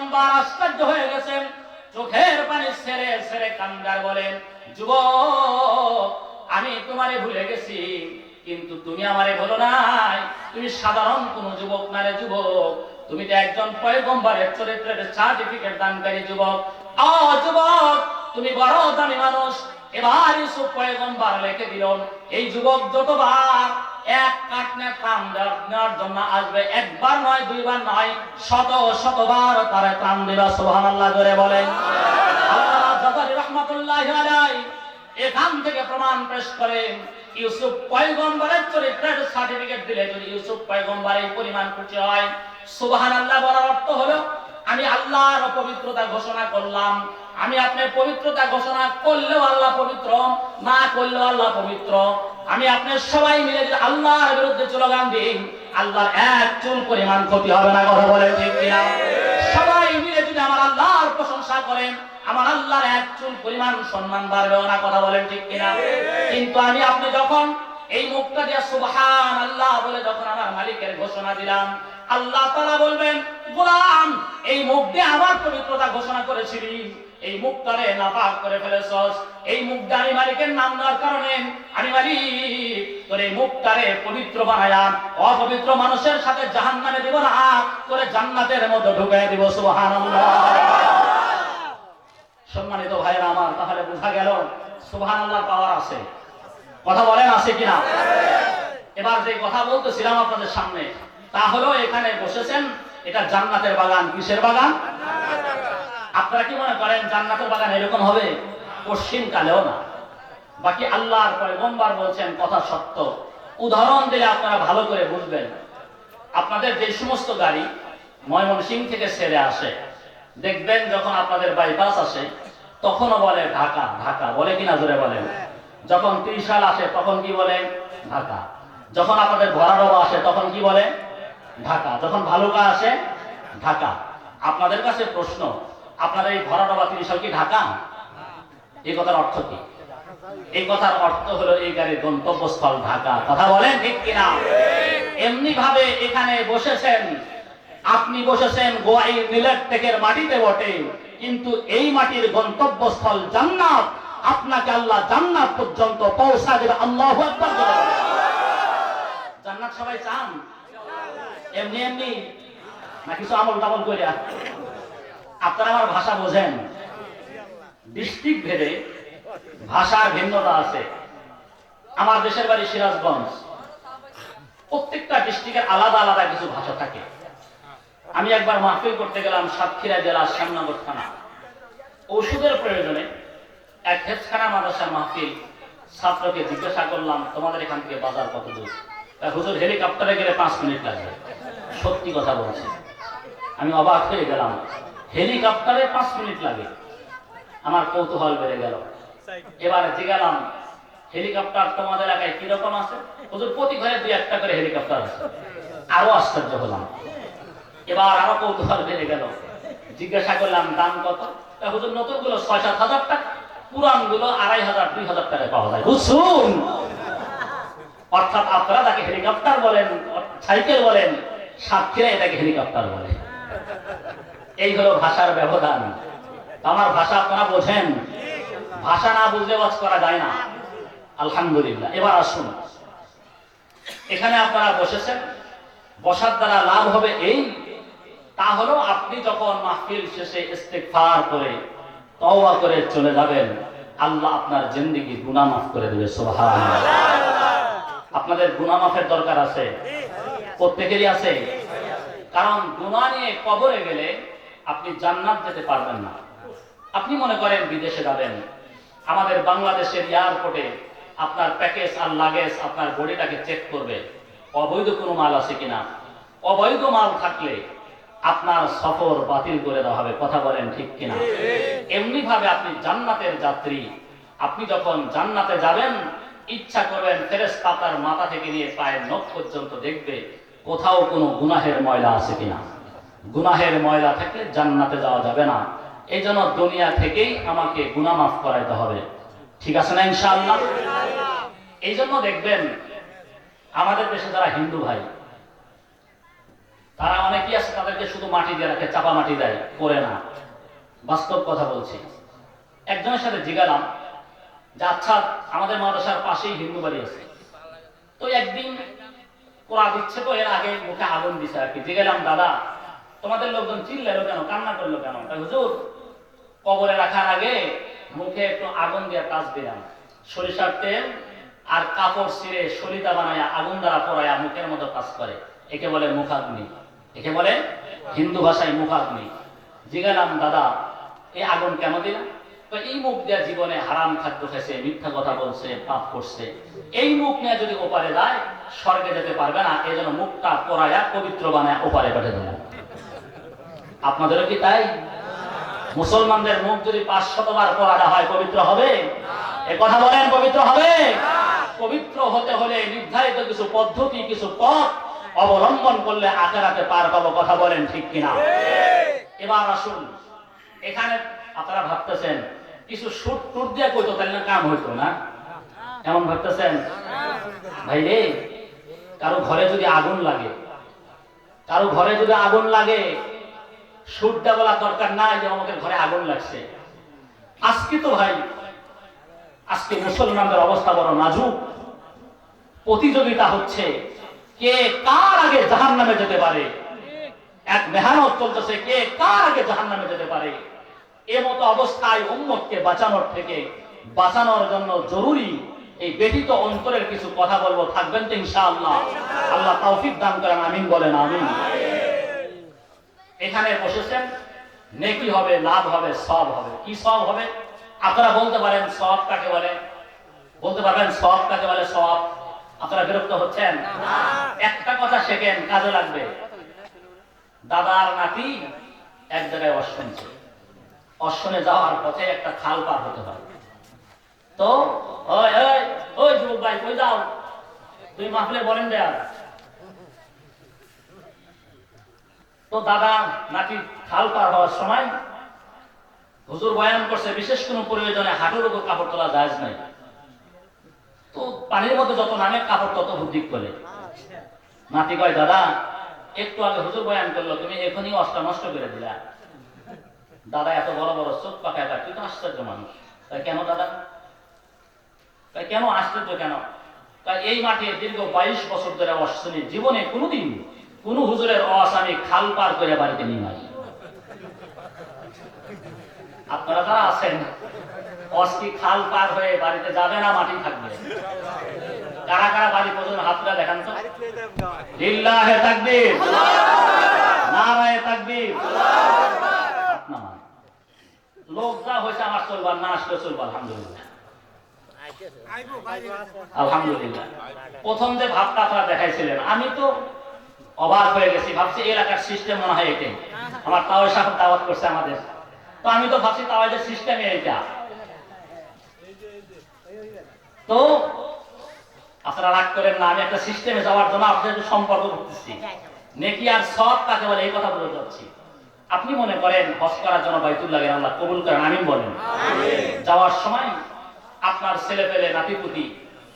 পয়গম্বর আশ্চর্য হয়ে গেছেন। চোখের পানি ছেড়ে ছেড়ে কান্দার বলেন যুব আমি তোমারে ভুলে গেছি, কিন্তু তুমি আমারে বলো নাই। তুমি সাধারণ কোন যুবক না রে যুবক। তুমি তো একজন পয়গম্বরের চরিত্রের সার্টিফিকেট দানকারী যুবক। ও যুবক, তুমি বড় দামি মানুষ। এবার ইউসুফ পয়গম্বর লিখে দিল এই যুবক যতবার এক কাটনে প্রাণ দেওয়ার জন্য আসবে, একবার নয়, দুইবার নয়, শত শতবার তারা প্রাণ দিবা। বলেন। আল্লাহ জাদারি রহমাতুল্লাহি আলাইহি এখান থেকে প্রমাণ পেশ করেন, ইউসুফ পয়গম্বরের চরিত্রের সার্টিফিকেট দিলে যদি ইউসুফ পয়গম্বর এই পরিমাণ খুশি হয়, সুবহানাল্লাহ বলার অর্থ হলো আমি আল্লাহর পবিত্রতা ঘোষণা করলাম। আমি আপনার পবিত্রতা ঘোষণা করলেও আল্লাহ পবিত্র, না করলেও আল্লাহ পবিত্র। আমি আপনার সবাই মিলে যদি আল্লাহর বিরুদ্ধে স্লোগান দিই, আল্লাহর এক চুল পরিমাণ ক্ষতি হবে না, কথা বলেন ঠিক কিনা? সবাই মিলে যদি আমার আল্লাহর প্রশংসা করেন, আমার আল্লাহর এক চুল পরিমাণ সম্মান বাড়বেও না, কথা বলেন ঠিক কিনা? কিন্তু আমি আপনি যখন এই মুখটা দিয়ে সুবহান আল্লাহ বলে যখন আমার মালিকের ঘোষণা দিলাম আল্লাহ তাআলা বলবেন, গোলাম, এই মুখ দিয়ে আমার পবিত্রতা ঘোষণা করেছিলি। এই মুখটারে নাপাক করে ফেলেছস। এই মুখটা আমি মালিকের নাম দেওয়ার কারণে আমি মালিক। তোর এই মুখটারে পবিত্র বানায়া, অপবিত্র মানুষের সাথে জাহান্নামে দিব না। করে জান্নাতের মধ্যে ঢুকাই দিব, সুবহানাল্লাহ। সম্মানিত ভাইরা আমার, তাহলে বোঝা গেল সুবহানাল্লাহ পাওয়ার আছে। কথা বলেন আছে কিনা? এবার যে কথা বলতেছিলাম আপনাদের সামনে তা হলো এখানে বসেছেন, এটা জান্নাতের বাগান, কিসের বাগান? আপনারা কি মনে করেন জান্নাতের বাগান এরকম হবে? পশ্চিম কালেও না। বাকি আল্লাহর পয়গম্বর বলছেন, কথা সত্য। উদাহরণ দিলে আপনারা ভালো করে বুঝবেন। আপনাদের যে সমস্ত গাড়ি ময়মনসিং থেকে ছেড়ে আসে, দেখবেন যখন আপনাদের বাইপাস আসে, তখনও বলে ঢাকা ঢাকা। বলে কিনা জোরে বলেন? যখন ত্রিশাল আসে, তখন কি বলে? ঢাকা। যখন আপনাদের ভরাডোবা আসে, তখন কি বলে? ঢাকা। যখন ভালুকা আসে, ঢাকা। আপনাদের কাছে প্রশ্ন আপনাদের এই ভরাডোবা ত্রিশাল কি ঢাকা? এই কথার অর্থ কি? এই কথার অর্থ হলো এই গাড়ির গন্তব্যস্থল ঢাকা। কথা বলেন ঠিক কিনা? এমনি ভাবে এখানে বসেছেন, আপনি বসেছেন গোয়াই মিলেট টেকের মাটিতে বটে। কিন্তু এই মাটির গন্তব্যস্থল জান্নাত। আপনাকে আল্লাহ জান্নাত পর্যন্ত পৌঁছা দেবে। আল্লাহ। জান্নাত সবাই চান? এমনি এমনি। না কিছু আমল টামল করে আপনারা আমার ভাষা বোঝেন। ডিস্ট্রিক্ট ভেদে ভাষার ভিন্নতা আছে। আমার দেশের বাড়ি সিরাজগঞ্জ। প্রত্যেকটা ডিস্ট্রিক্টের আলাদা আলাদা কিছু ভাষা থাকে। আমি একবার মাহফিল করতে গেলাম সাতক্ষীরা জেলার শ্যামনগর থানা। ওষুধের প্রয়োজনে এক হেফখানা মাদ্রাসার মাহফিল ছাত্রকে জিজ্ঞাসা করলাম, তোমাদের এখান থেকে বাজার কত দূর হুজুর হেলিকপ্টারে গেলে পাঁচ মিনিট লাগবে। সত্যি কথা বলছি। আমি অবাক হয়ে গেলাম। হেলিকপ্টারে পাঁচ মিনিট লাগে। আমার কৌতূহল বেড়ে গেল। এবার জিগালাম, হেলিকপ্টার তোমাদের এলাকায় কীরকম আছে? হুজুর, প্রতি ঘরে দুই একটা করে হেলিকপ্টার আছে। আরও আশ্চর্য হলাম। এবার আরও কৌতূহল বেড়ে গেল। জিজ্ঞাসা করলাম, দাম কত? হুজুর নতুনগুলো ছয় সাত হাজার টাকা। পুরানগুলো আড়াই হাজার, দুই হাজার টাকায় পাওয়া যায়। বুঝছুন অর্থাৎ আপনারা তাকে হেলিকপ্টার বলেন, সাইকেল বলেন, সাতক্ষীরা এটাকে হেলিকপ্টার বলে। এই হলো ভাষার ব্যবধান। আমার ভাষা আপনারা বোঝেন। ভাষা না বুঝলে ওয়াজ করা যায় না। আলহামদুলিল্লাহ। এবার আসুন। এখানে আপনারা বসেছেন। বসার দ্বারা লাভ হবে এই। তা হলো আপনি যখন মাহফিল শেষে ইস্তেগফার করে, তওবা করে চলে যাবেন, আল্লাহ আপনার জিন্দেগি গুনাহ মাফ করে দেবে, সুবহানাল্লাহ। আপনাদের গুনাহ মাফের দরকার আছে। প্রত্যেকেরই আছে। কারণ গুনাহ নিয়ে কবরে গেলে আপনি জান্নাত যেতে পারবেন না। আপনি মনে করেন বিদেশে যাবেন। আমাদের বাংলাদেশের এয়ারপোর্টে আপনার প্যাকেজ আর লাগেজ আপনার বডিটাকে চেক করবে অবৈধ কোনো মাল আছে কিনা? অবৈধ মাল থাকলে আপনার সফর বাতিল করে দেওয়া হবে কথা বলেন ঠিক কিনা? এমনি ভাবে আপনি জান্নাতের যাত্রী। আপনি যখন জান্নাতে যাবেন ইচ্ছা করবেন ফেরেশতা আপনার মাথা থেকে নিয়ে পায়ের নখ পর্যন্ত দেখবে কোথাও কোনো গুনাহের ময়লা আছে কিনা। গুনাহের ময়লা থাকলে জান্নাতে যাওয়া যাবে না। এই জন্য দুনিয়া থেকেই আমাকে গুনাহ মাফ করাইতে হবে। ঠিক আছে না ইনশাআল্লাহ? এই জন্য দেখবেন আমাদের দেশে যারা হিন্দু ভাই, তারা অনেকেই আছে তাদেরকে শুধু মাটি দিয়ে রাখে, চাপা মাটি দেয়, করে না। বাস্তব কথা বলছি। একজনের সাথে জিগালাম যে আচ্ছা আমাদের মাদ্রাসার পাশেই হিন্দু বাড়ি আছে। তো একদিন ওরা দিচ্ছে তো এর আগে মুখে আগুন দিছে আর কি। জিগেলাম দাদা, তোমাদের লোকজন চিল্লালো কেন? কান্না করল কেন? হুজুর, কবরে রাখার আগে মুখে একটু আগুন দিয়ে কাজ দিলাম। সরিষার তেল আর কাপড় ছিঁড়ে সলিতা বানায়া আগুন দ্বারা পড়ায়া মুখের মতো কাজ করে। একে বলে মুখাগ্নি, একে বলে হিন্দু ভাষায় মুখাগ্নি। জিগালাম দাদা এই আগুন কেন দিলাম? তো এই মুখ দেওয়া জীবনে হারাম খাদ্য খেয়েছে মিথ্যা কথা বলছে পাপ করছে। এই মুখ নিয়ে যদি ওপারে যায় স্বর্গে যেতে পারবে না এই জন্য মুখটা পরায়া পবিত্র বানায় ওপারে পাঠিয়ে দেবো। আপনাদেরও কি তাই? মুসলমানদের মুখ যদি পাঁচ শতবার পড়াটা হয় পবিত্র হবে? এ কথা বলেন পবিত্র হবে? পবিত্র হতে হলে নির্ধারিত কিছু পদ্ধতি কিছু পথ অবলম্বন করলে আখেরাতে পার পাবো কথা বলেন ঠিক কিনা? এবার আসুন এখানে আপনারা ভাবতেছেন কিছু সুট টুট দিয়ে কইতো, তাহলে কাম হইতো না? এমন ভাবতেছেন? ভাই রে, কারও ঘরে যদি আগুন লাগে, কারও ঘরে যদি আগুন লাগে সুরটা বলার দরকার নাই যে আমাদের ঘরে আগুন লাগছে। আজকে তো ভাই, আজকে মুসলমানদের অবস্থা বড় নাজুক। প্রতিযোগিতা হচ্ছে, কে কার আগে জাহান নামে যেতে পারে? এক মেহনত চলতেছে, কে কার আগে জাহান নামে যেতে পারে? এ মতো অবস্থায় উম্মতকে বাঁচানোর থেকে বাঁচানোর জন্য জরুরি এই ব্যতীত অন্তরের কিছু কথা বলব। থাকবেন তো ইনশাআল্লাহ। আল্লাহ তৌফিক দান করেন, আমিন বলেন, আমিন। এখানে বসেছেন, নেকি হবে, লাভ হবে, সব হবে। কি সব হবে? আপনারা বলতে পারেন, সব কাকে বলে? বলতে পারবেন, সব কাকে বলে, সব? আপনারা বিরক্ত হচ্ছেন? একটা কথা শেখেন, কাজে লাগবে। দাদার নাতি এক জায়গায় অশ্বনছে অশ্বনে যাওয়ার পথে একটা খাল পার হতে হয়। তো, ওই যুবক ভাই, কই যাও? তুই মাহফিলে বলেন দেয়া তো দাদা নাকি খাল পার হওয়ার সময় হুজুর বয়ান করছে, বিশেষ কোনো প্রয়োজনে হাঁটুর উপর কাপড় তোলা যায় নাই। তো পানির মধ্যে যত নামে কাপড়, তত বুদ্ধি করে। নাতি কয়, দাদা, একটু আগে হুজুর বয়ান করল, তুমি এখনই অষ্টা নষ্ট করে দিলা। দাদা এত বড় বড় চোখ পাকায় পায়, তুই তো আশ্চর্য মানুষ। তাই কেন দাদা? তাই কেন আশ্চর্য কেন? তাই এই মাঠে দীর্ঘ বাইশ বছর ধরে অশ্বিনী জীবনে কোনোদিন কোন হুজুরের অসামি খাল পার করে বাড়িতে নিয়ে নাই আপনারা যারা আছেন অস্কি খাল পার হয়ে বাড়িতে যাবে না মাটি থাকবে? কারা কারা বাড়ি পর্যন্ত হাতটা দেখান তো? লিল্লাহে তাকবীর, নারায়ে তাকবীর নামান। লোক যা হয়েছে আমার চলবার, না আসলে চলবার, আলহামদুলিল্লাহ। আলহামদুলিল্লাহ। প্রথম যে ভাবটা আপনারা দেখাইছিলেন, আমি তো অবাক হয়ে গেছি, ভাবছি এলাকার সিস্টেম মনে হয় এটাই। আমার তাও সাহেব দাওয়াত করছে আমাদের। তো আমি তো ভাবছি তাওয়াজের সিস্টেম এইটা তো আপনারা রাগ করেন না, আমি একটা সিস্টেমে যাওয়ার জন্য আপনাদের সম্পর্ক করতেছি। নেকি আর সব কাকে বলে এই কথা বলে যাচ্ছি। আপনি মনে করেন হজ করার জন্য বাইতুল্লাহ আল্লাহ কবুল করেন? আমি বলেন। যাওয়ার সময় আপনার ছেলে পেলে নাতিপুতি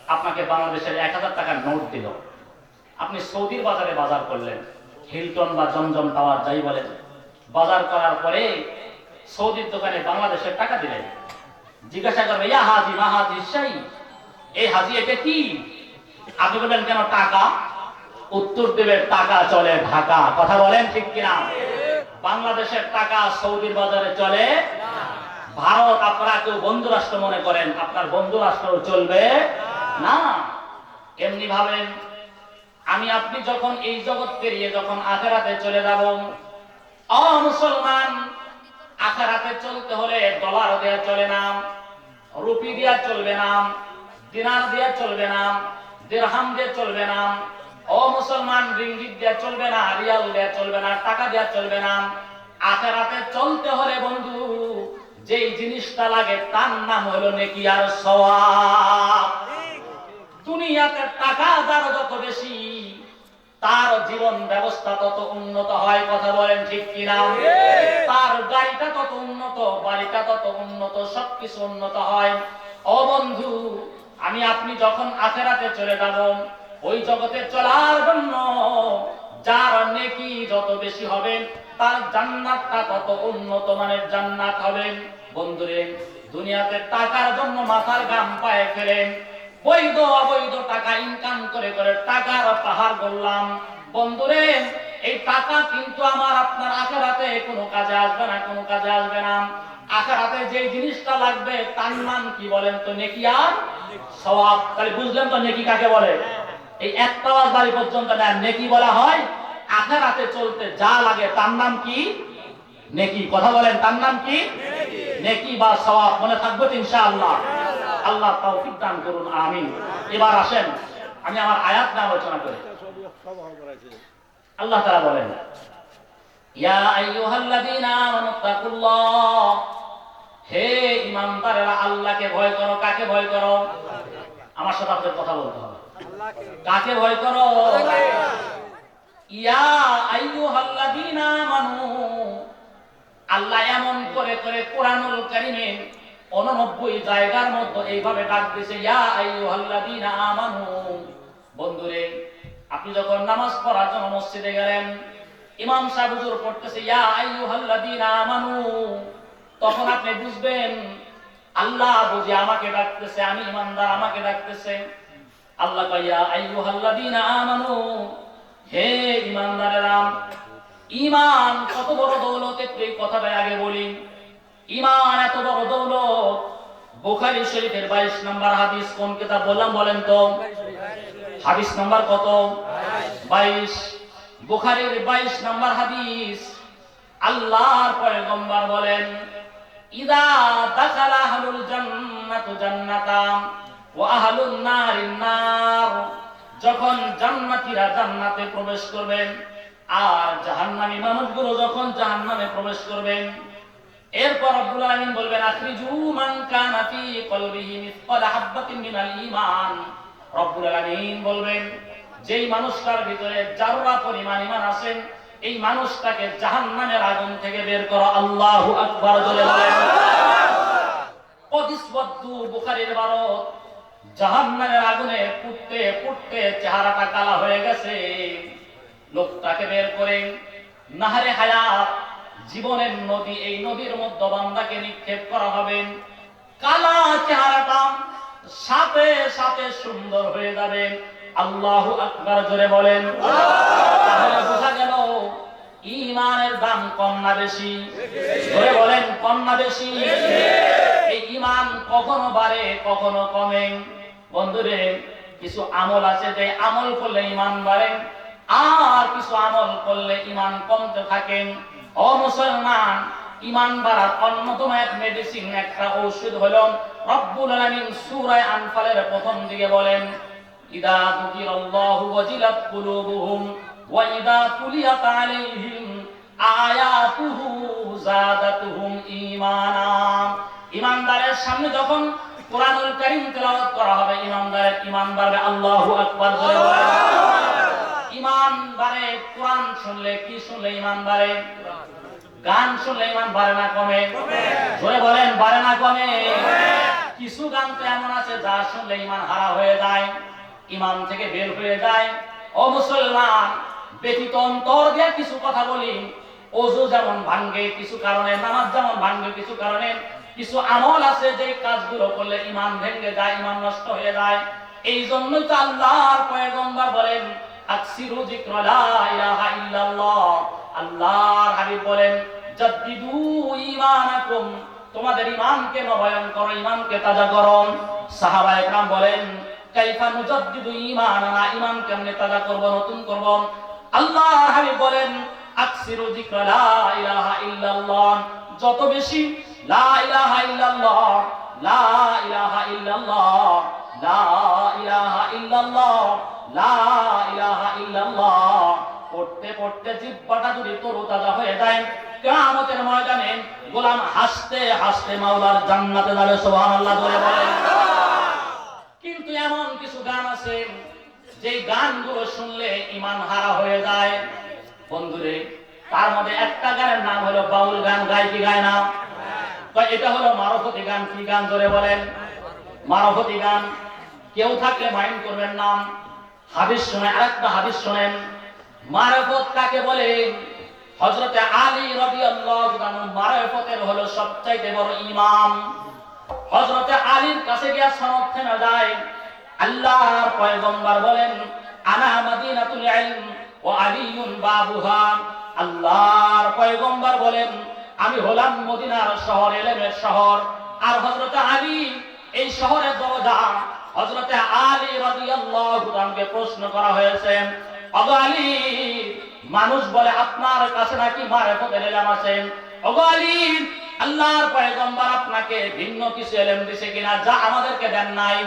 আপনাকে বাংলাদেশের এক হাজার টাকার নোট দিল। আপনি সৌদির বাজারে বাজার করলেন। হিলটন বা জমজম টাওয়ার যাই বলেন। বাজার করার পরে সৌদির দোকানে বাংলাদেশের টাকা দিলেন। জিজ্ঞাসা করবে ইয়া হাজি মা হাজি সেই এই হাজি এটা কি? আপনি বলবেন কেন টাকা? উত্তর দেবে টাকা চলে ঢাকা। কথা বলেন ঠিক কিনা? বাংলাদেশের টাকা সৌদির বাজারে চলে? ভারত আপনারা কেউ বন্ধু রাষ্ট্র মনে করেন। আপনার বন্ধু রাষ্ট্র চলবে? না। এমনি ভাবেন, আমি আপনি যখন এই জগৎ পেরিয়ে যখন আখেরাতে চলে যাব অ মুসলমান আখেরাতে চলতে হলে ডলার দেওয়া চলে না, রুপি দেওয়া চলবে না, দিনার দেওয়া চলবে না দিরহাম দিয়ে চলবে না ও মুসলমান, রিঙ্গিত দেওয়া চলবে না, রিয়াল দেওয়া চলবে না, টাকা দেওয়া চলবে না। আখেরাতে চলতে হলে বন্ধু, যেই জিনিসটা লাগে তার নাম হলো নেকি আর সওয়াব। দুনিয়াতে টাকা যার যত বেশি, তার জীবন ব্যবস্থা তত উন্নত হয়, কথা বলেন ঠিক কিনা? তার গাড়িটা তত উন্নত, বাড়িটা তত উন্নত, সবকিছু উন্নত হয়। ও বন্ধু, আমি, আপনি যখন আখেরাতে চলে যাব ওই জগতে চলার জন্য যার নেকি যত বেশি হবে, তার জান্নাতটা তত উন্নত মানের জান্নাত হবে। বন্ধুরে, দুনিয়াতে টাকার জন্য মাথার গাম পায়ে ফেলেন বৈধ অবৈধ টাকা ইনকাম করে করে টাকার পাহাড় করলাম বন্ধুরে, এই টাকা কিন্তু আমার আপনার আখেরাতে কোনো কাজে আসবে না, কোনো কাজে আসবে না। আখেরাতে যে জিনিসটা লাগবে, তার নাম কি বলেন তো নেকি আর? সওয়াব। তাহলে বুঝলেন তো নেকি কাকে বলে? এই একটা বাড়ি পর্যন্ত না নেকি বলা হয় আখেরাতে চলতে যা লাগে, তার নাম কি? নেকি। কথা বলেন, তার নাম কি? নেকি বা সওয়াব। মনে থাকবে ইনশাআল্লাহ। আল্লাহ তৌফিক দান করুন, আমিন। এবার আসেন, আমি আমার আয়াত নিয়ে আলোচনা করি। আল্লাহ তাআলা বলেন, ইয়া আইয়ুহাল্লাযীনা আমানু হে ঈমানদারেরা, আল্লাহকে ভয় করো, কাকে ভয় করো? আমার সাথে আপনাদের কথা বলতে হবে। কাকে ভয় করো? ইয়া আইয়ুহাল্লাযীনা আমানু। আল্লাহ এমন করে করে কোরআনুল কারিমে 89 জায়গার মধ্যে এইভাবে ডাক দিয়েছে ইয়া আইয়ুহাল্লাযীনা আমানু। বন্ধুরে আপনি যখন নামাজ পড়ার জন্য মসজিদে গেলেন ইমাম সাহেব হুজুর পড়তেছে ইয়া আইয়ুহাল্লাযীনা আমানু। তখন আপনি বুঝবেন আল্লাহ বুঝি আমাকে ডাকতেছে, আমি ইমানদার, আমাকে ডাকতেছে। আল্লাহ কইয়া হে ইমানদারেরা ইমান কত বড় দৌলত, একটু এই কথাটা আগে বলি। ইমান এত বড় দৌলত, বুখারী শরীফের 22 নম্বর হাদিস কোন কিতাব বললাম বলেন তো? হাদিস নাম্বার কত? 22 বুখারীর 22 নম্বর হাদিস, আল্লাহর পয়গম্বর বলেন যখন জান্নাতীরা জান্নাতে প্রবেশ করবেন, আর জাহান্নামী মানুষগুলো যখন জাহান্নামে প্রবেশ করবেন, এরপর আব্দুল বলবেন, আখরিজু মান কানা ফি রব্বুল বলবেন, যেই মানুষটার ভিতরে যাররা পরিমাণ ঈমান আছেন এই মানুষটাকে জাহান্নামের আগুন থেকে বের করো, আল্লাহু আকবার জাহান্নামের আগুনে পুড়তে পুড়তে চেহারাটা কালা হয়ে গেছে। লোকটাকে বের করে, নাহারে হায়াত, জীবনের নদী এই নদীর মধ্যে বান্দাকে নিক্ষেপ করা হবে। কালা চেহারাটা সাথে সাথে সুন্দর হয়ে যাবে। আল্লাহু আকবার জোরে বলেন। ইমানের দাম কম না বেশি। ধরে বলেন, কম না বেশি। ইমান কখনো বাড়ে, কখনো কমে। বন্ধুরে, কিছু আমল আছে যে আমল করলে ইমান বাড়ে, আর কিছু আমল করলে ইমান কমতে থাকে। ও মুসলমান, ইমান বাড়ার অন্যতম এক মেডিসিন একটা ঔষধ হলো রব্বুল আলামিন সূরা আনফালের প্রথম দিকে বলেন আকবার জোরে বলেন ঈমান বাড়ে কোরআন শুনলে কি শুনলে ঈমান বাড়ে গান শুনলে ঈমান বাড়ে না কমে? জোরে বলেন, বাড়ে না কমে? কিছু গান তো এমন আছে যা শুনলে ইমান হারা হয়ে যায়। ঈমান থেকে বের হয়ে যায়। ও মুসলমান, ব্যতীত অন্তর দিয়ে কিছু কথা বলি। ওযু যেমন ভাঙ্গে কিছু কারণে, নামাজ যেমন ভাঙ্গে কিছু কারণে, কিছু আমল আছে যে কাজগুলো করলে ঈমান ভেঙে যায় ঈমান নষ্ট হয়ে যায়। এই জন্যই তো আল্লাহর পয়গম্বর বলেন, আকসিরু যিকরা লা ইলাহা ইল্লাল্লাহ। আল্লাহর হাবিব বলেন, জাদ্দিদু ঈমানাকুম। তোমাদের ঈমানকে নবায়ন করো, ঈমানকে তাজা করো। সাহাবা একরাম বলেন কাইফা নুজাদ্দিদু ঈমানানা, ঈমান কেমনে তাজা করব, নতুন করব? আল্লাহর হাবিব বলেন, আকসিরু যিকরা লা ইলাহা ইল্লাল্লাহ। যত বেশি, লা ইলাহা ইল্লাল্লাহ, লা ইলাহা ইল্লাল্লাহ, লা ইলাহা ইল্লাল্লাহ, লা ইলাহা ইল্লাল্লাহ। পড়তে পড়তে জিহ্বাটা যদি তরুতাজা হয়ে যায়, কিয়ামতের ময়দানে গোলাম হাসতে হাসতে মাওলার জান্নাতে যাবে, সুবহানাল্লাহ কিন্তু এমন কিছু গান আছে যে গানগুলো শুনলে ইমান হারা হয়ে যায়। বন্ধুরে, তার মধ্যে একটা গানের নাম হলো বাউল গান, গায় কি, গায় না? এটা হলো মারফতি গান, কি গান ধরে বলেন? মারফতি গান, কেউ থাকলে মাইন্ড করবেন নাম হাদিস শুনে আরেকটা হাদিস শোনেন। মারফত কাকে বলে? হজরতে আলী আনহু, মারফতের হলো সবচাইতে বড় ইমাম। হজরতে আলীর কাছে গিয়া থেমে যায়। পয়গম্বর বলেন, আনা ইলম ও আলিয়ুন বাবুহা। আল্লাহর পয়গম্বর বলেন, আমি হলাম মদিনার শহর, এলেমের শহর। আর হযরতে আলী এই শহরের দরজা, হযরতে আলী রাদিয়াল্লাহু আনহুকে প্রশ্ন করা হয়েছে ওগো আলী, মানুষ বলে আপনার কাছে নাকি মারেফতের এলেম আছে? ওগো আলী, আল্লাহর পয়গম্বর আপনাকে ভিন্ন কিছু এলেম দিছে কিনা, যা আমাদেরকে দেন নাই।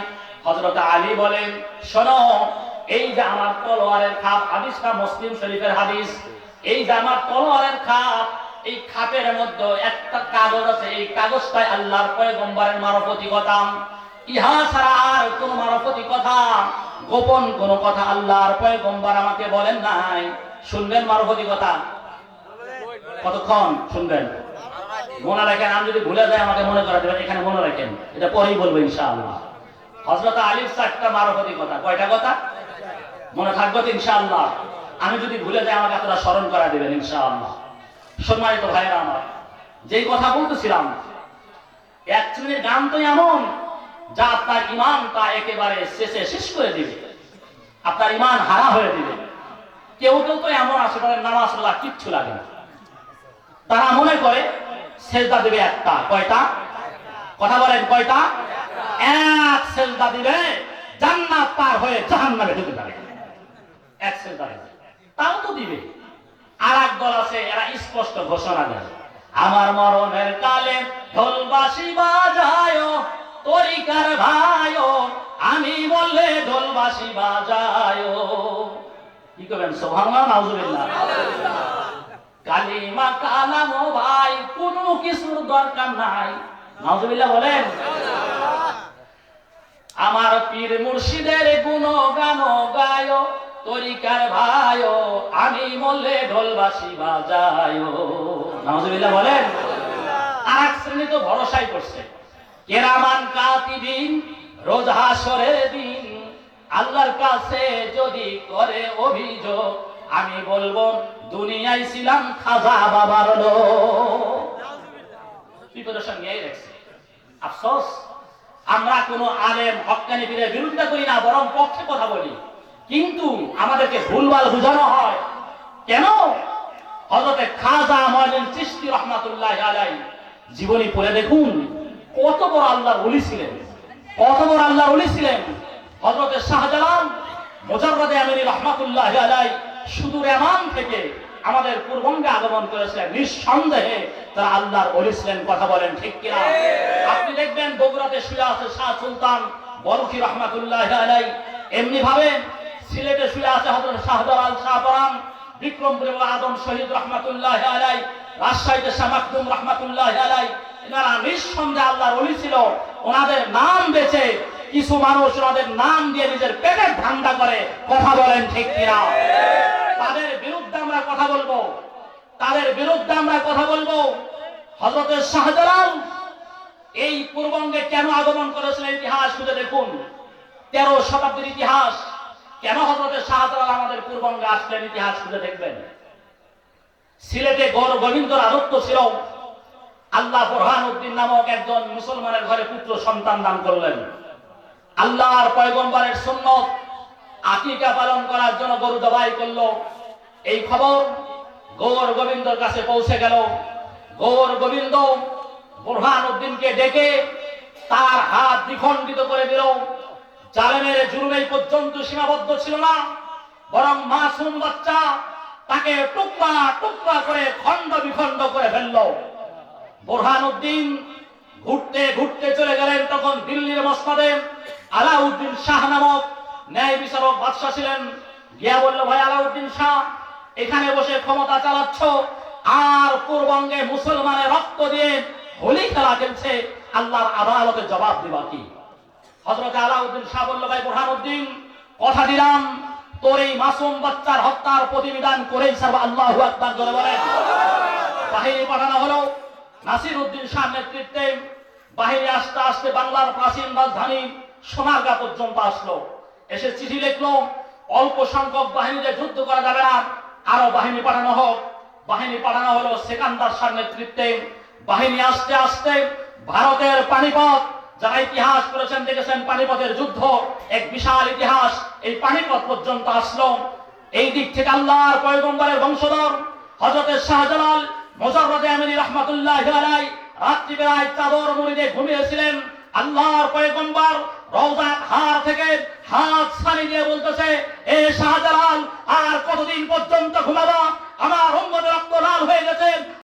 হযরত আলী বলেন, শোনো, এই যে আমার তলোয়ারের খাপ, হাদিসটা মুসলিম শরীফের হাদিস। এই যে আমার তলোয়ারের খাপ, এই খাপের মধ্যে একটা কাগজ আছে, এই কাগজটাই আল্লাহর পয়গম্বরের মারফতি কথা। ইহা ছাড়া আর কোন মারফতি কথা, গোপন কোন কথা আল্লাহর পয়গম্বর আমাকে বলেন নাই। শুনবেন মারফতি কথা? কতক্ষণ? শুনবেন। মনে রাখেন, আমি যদি ভুলে যাই, আমাকে মনে করা দেবেন এখানে মনে রাখেন। এটা পরেই বলব ইনশাআল্লাহ। হজরত আলীর চারটা মারফতি কথা। কয়টা কথা? মনে থাকবে তো আমি যদি ভুলে যাই, আমাকে আপনারা স্মরণ করা দেবেন ইনশাআল্লাহ। সম্মানিত ভাইরা আমার, যেই কথা বলতেছিলাম, এক গান তো এমন, যা আপনার ইমান তা একেবারে শেষে শেষ করে দিবে। আপনার ইমান হারা হয়ে দিবে। কেউ কেউ তো এমন আছে, তাদের নামাজ পড়া কিচ্ছু লাগে না। তারা মনে করে, সেজদা দেবে একটা। কয়টা? কথা বলেন, কয়টা? এক সেজদা দিবে জান্নাত পার হয়ে জাহান্নামে ঢুকে যাবে। এক সেজদা দিবে তাও তো দিবে। আর এক দল আছে, এরা স্পষ্ট ঘোষণা দেয়। আমার মরণের কালে ঢোলবাসি বাজায়, তরিকার ভাই আমি বললে ঢোলবাসি বাজায়। কি করবেন? সোহানা নাউজুবিল্লাহ। কালিমা কালাম ভাই, কোনো কিছুর দরকার নাই। নাউজুবিল্লাহ বলেন। আমার পীর মুর্শিদের গুণ গান গায় তরিকার ভাই আমি বললে ঢোলবাসি বাজায়। নাউজুবিল্লাহ বলেন আর এক শ্রেণি তো ভরসাই করছে। কেরামান কাতিবিন রোজ হাসরের দিন আল্লাহর কাছে যদি করে অভিযোগ আমি বলব দুনিয়ায় ছিলাম খাজা বাবার লোক। বিপদের সঙ্গে রাখছে আফসোস আমরা কোন আলেম, হকানি পীরের বিরুদ্ধে করি না, বরং পক্ষে কথা বলি। কিন্তু আমাদেরকে ভুলভাল বুঝানো হয়। কেন? হজরতে খাজা ময়দিন চিস্তি রহমাতুল্লাহ আলাই জীবনী পড়ে দেখুন, কত বড় আল্লাহ ওলি ছিলেন। কত বড় আল্লাহ ওলি ছিলেন। হজরতে শাহজালাল মোজাররদে আমিনী রহমাতুল্লাহ আলাই সুদূর এমান থেকে আমাদের পূর্বঙ্গে আগমন করেছিলেন নিঃসন্দেহে তারা আল্লাহর ওলি ছিলেন কথা বলেন ঠিক কিনা? আপনি দেখবেন বগুড়াতে শুয়ে আছে শাহ সুলতান বরফি রহমাতুল্লাহ আলাই এমনি ভাবে সিলেটে শুয়ে আছে হজরত শাহজালাল শাহপরান বিক্রমপুরে আদম শহীদ রহমাতুল্লাহ আলাই রাজশাহীতে শাহ মাকদুম রহমাতুল্লাহ আলাই এনারা নিঃসন্দেহে আল্লাহর ওলি ছিল। ওনাদের নাম বেছে কিছু মানুষ ওনাদের নাম দিয়ে নিজের পেটের ধান্দা করে কথা বলেন ঠিক কিনা? তাদের বিরুদ্ধে আমরা কথা বলব। তাদের বিরুদ্ধে আমরা কথা বলব। হজরতের শাহজালাল এই পূর্বঙ্গে কেন আগমন করেছিলেন ইতিহাস খুঁজে দেখুন। তেরো শতাব্দীর ইতিহাস, কেন হজরতের শাহজালাল আমাদের পূর্বঙ্গে আসলেন ইতিহাস খুঁজে দেখবেন? সিলেটে গৌর গোবিন্দ রাজত্ব ছিল। আল্লাহ বোরহান উদ্দিন নামক একজন মুসলমানের ঘরে পুত্র সন্তান দান করলেন। আল্লাহর পয়গম্বরের সুন্নত আকিকা পালন করার জন্য গরু জবাই করল। এই খবর গৌর গোবিন্দর কাছে পৌঁছে গেল। গৌর গোবিন্দ বোরহান উদ্দিনকে ডেকে তার হাত দ্বিখণ্ডিত করে দিল। জালেমের জুলুম এই পর্যন্ত সীমাবদ্ধ ছিল না। বরং মাসুম বাচ্চা তাকে টুকরা টুকরা করে খণ্ড বিখণ্ড করে ফেলল। বোরহান উদ্দিন ঘুরতে ঘুরতে চলে গেলেন তখন দিল্লির মসনাদে আলাউদ্দিন শাহ নামক ন্যায় বিচারক বাদশাহ ছিলেন। গিয়া বলল, ভাই আলাউদ্দিন শাহ, এখানে বসে ক্ষমতা চালাচ্ছ। আর পূর্বঙ্গে মুসলমানের রক্ত দিয়ে হোলি খেলা খেলছে। আল্লাহর আদালতে জবাব দিবা কি? হজরত আলাউদ্দিন শাহ বলল, ভাই বোরহান উদ্দিন কথা দিলাম। তোর এই মাসুম বাচ্চার হত্যার প্রতিবিধান করেই সব আল্লাহ আকবার, জোরে বলেন। বাহিনী পাঠানো হলো। নাসির উদ্দিন শাহ নেতৃত্বে বাহিনী আসতে আসতে বাংলার প্রাচীন রাজধানী সোনারগা পর্যন্ত আসলো। এসে চিঠি লিখলো অল্প সংখ্যক বাহিনীতে যুদ্ধ করা যাবে না, আরও বাহিনী পাঠানো হোক। বাহিনী পাঠানো হলো সেকান্দার সার নেতৃত্বে। বাহিনী আসতে আসতে ভারতের পানিপথ, যারা ইতিহাস করেছেন, দেখেছেন, পানিপথের যুদ্ধ, এক বিশাল ইতিহাস, এই পানিপথ পর্যন্ত আসলো। এই দিক থেকে আল্লাহর পয়গম্বরের বংশধর হজরতের শাহজালাল মোজাররদে আমিনী রহমাতুল্লাহ রাত্রিবেলায় চাদর মুড়িতে ঘুমিয়েছিলেন। আল্লাহর পয়গম্বর রওজাত হার থেকে হাত সারি দিয়ে বলতেছে, এ শাহজালাল, আর কতদিন পর্যন্ত ঘুমাবা? আমার অঙ্গদের রক্ত লাল হয়ে গেছে।